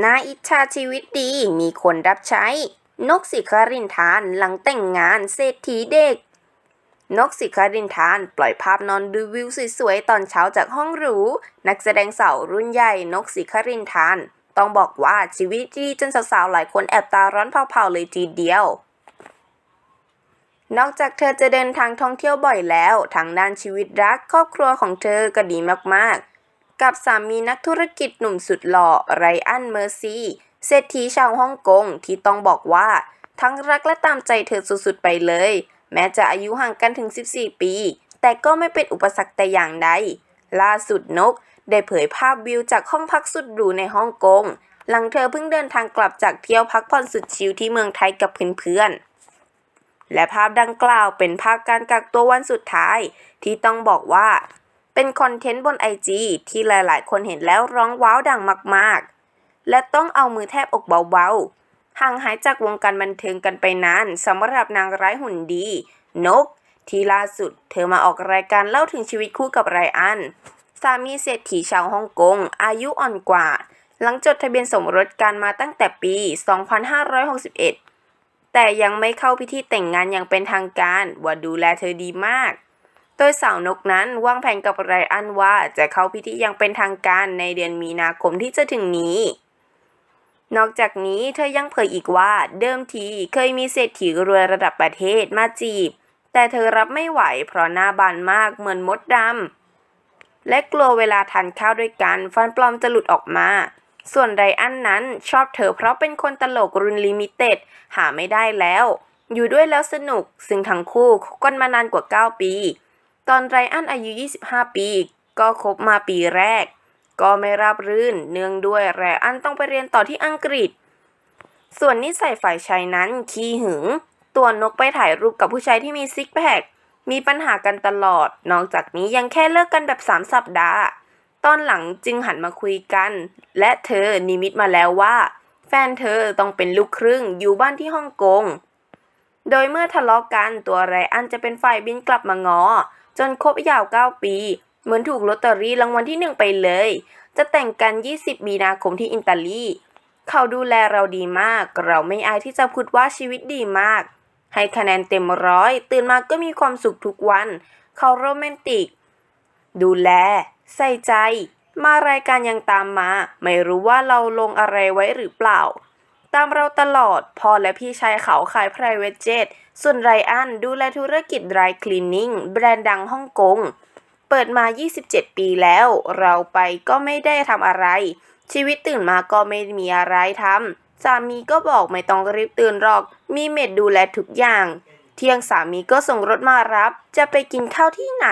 น่าอิจฉาชีวิตดีมีคนรับใช้ นกสิคารินทานหลังแต่งงานเศรษฐีเด็ก นกสิคารินทานปล่อยภาพนอนดูวิวสวยๆ ตอนเช้าจากห้องหรู นักแสดงสาวรุ่นใหญ่นกสิคารินทาน ต้องบอกว่าชีวิตดีจนสาวๆ หลายคนแอบตาร้อนเผาๆ เลยทีเดียว นอกจากเธอจะเดินทางท่องเที่ยวบ่อยแล้ว ทางด้านชีวิตรักครอบครัวของเธอก็ดีมากๆ กับสามีนักธุรกิจหนุ่มสุดหล่อไรอันเมอร์ซีเศรษฐีชาวฮ่องกงที่ต้องบอกว่า ทั้งรักและตามใจเธอสุดๆไปเลย แม้จะอายุห่างกันถึง 14 ปี แต่ก็ไม่เป็นอุปสรรคแต่อย่างใดล่าสุดนก ได้เผยภาพวิวจากห้องพักสุดหรูในฮ่องกง หลังเธอเพิ่งเดินทางกลับจากเที่ยวพักผ่อนสุดชิลที่เมืองไทยกับเพื่อนๆและภาพดังกล่าวเป็นภาพการกักตัววันสุดท้าย ที่ต้องบอกว่า เป็นคอนเทนต์บนไอจีที่หลายๆ คนเห็นแล้วร้องว้าวดังมากๆ และต้องเอามือแทบอกเบาๆ ห่างหายจากวงการบันเทิงกันไปนานสำหรับนางร้ายหุ่นดี นก ที่ล่าสุด เธอมาออกรายการเล่าถึงชีวิตคู่กับไรอัน สามีเศรษฐีชาวฮ่องกง อายุอ่อนกว่า หลังจดทะเบียนสมรสกันมาตั้งแต่ปี 2561 แต่ยังไม่เข้าพิธีแต่งงานอย่างเป็นทางการว่าดูแลเธอดีมาก ดยสาวนกนั้นวางแผนกับไรอันว่าจะเข้าพิธีอย่างเป็นทางการในเดือนมีนาคมที่จะถึงนี้ นอกจากนี้เธอยังเผยอีกว่าเดิมทีเคยมีเศรษฐีรวยระดับประเทศมาจีบ แต่เธอรับไม่ไหวเพราะหน้าบานมากเหมือนมดดำและกลัวเวลาทานข้าวด้วยกันฟันปลอมจะหลุดออกมา ส่วนไรอันนั้นชอบเธอเพราะเป็นคนตลกรุ่นลิมิเต็ดหาไม่ได้แล้ว อยู่ด้วยแล้วสนุกซึ่งทั้งคู่คบกันมานานกว่า 9 ปี ตอนไรอันอายุ 25 ปี ก็คบมาปีแรก ก็ไม่ราบรื่น เนื่องด้วยไรอันต้องไปเรียนต่อที่อังกฤษ ส่วนนิสัยฝ่ายชายนั้นขี้หึง ตัวนกไปถ่ายรูปกับผู้ชายที่มีซิกแพค มีปัญหากันตลอด นอกจากนี้ยังแค่เลิกกันแบบ 3 สัปดาห์ ตอนหลังจึงหันมาคุยกัน และเธอนิมิตมาแล้วว่า แฟนเธอต้องเป็นลูกครึ่งอยู่บ้านที่ฮ่องกง โดยเมื่อทะเลาะกันตัวไรอันจะเป็นฝ่ายบินกลับมางอ จนครบยาว 9 ปี เหมือนถูกลอตเตอรี่รางวัลที่หนึ่งไปเลย จะแต่งกัน 20 มีนาคมที่อิตาลี เขาดูแลเราดีมาก เราไม่อายที่จะพูดว่าชีวิตดีมาก ให้คะแนนเต็มร้อย ตื่นมาก็มีความสุขทุกวัน เขาโรแมนติก ดูแล ใส่ใจ มารายการยังตามมา ไม่รู้ว่าเราลงอะไรไว้หรือเปล่า ตามเราตลอด พ่อและพี่ชายเขาขาย private jet ส่วนไรอันดูแลธุรกิจ dry cleaning แบรนด์ดังฮ่องกง เปิดมา 27 ปีแล้ว เราไปก็ไม่ได้ทำอะไร ชีวิตตื่นมาก็ไม่มีอะไรทำสามีก็บอกไม่ต้องรีบตื่นหรอก มีเมดดูแลทุกอย่าง เที่ยงสามีก็ส่งรถมารับ จะไปกินข้าวที่ไหน